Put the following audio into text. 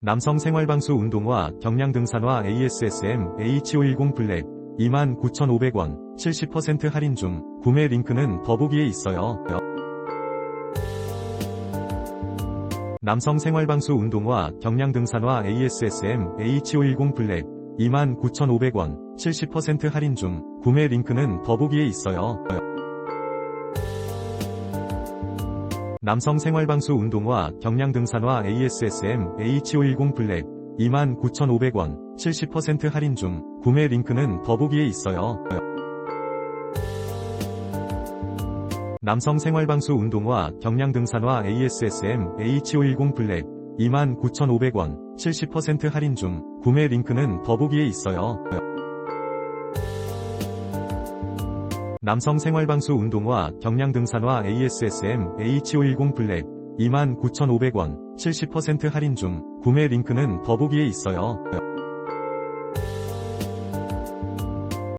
남성 생활방수 운동화 경량 등산화 ASSM H510 블랙 29,500원 70% 할인 중 구매 링크는 더보기에 있어요. 남성 생활방수 운동화 경량 등산화 ASSM H510 블랙 29,500원 70% 할인 중 구매 링크는 더보기에 있어요. 남성 생활방수 운동화 경량 등산화 ASSM H510 블랙 29,500원 70% 할인 중 구매 링크는 더보기에 있어요. 남성 생활방수 운동화 경량 등산화 ASSM H510 블랙 29,500원 70% 할인 중 구매 링크는 더보기에 있어요. 남성 생활방수 운동화 경량 등산화 ASSM H510 블랙 29,500원 70% 할인 중 구매 링크는 더보기에 있어요.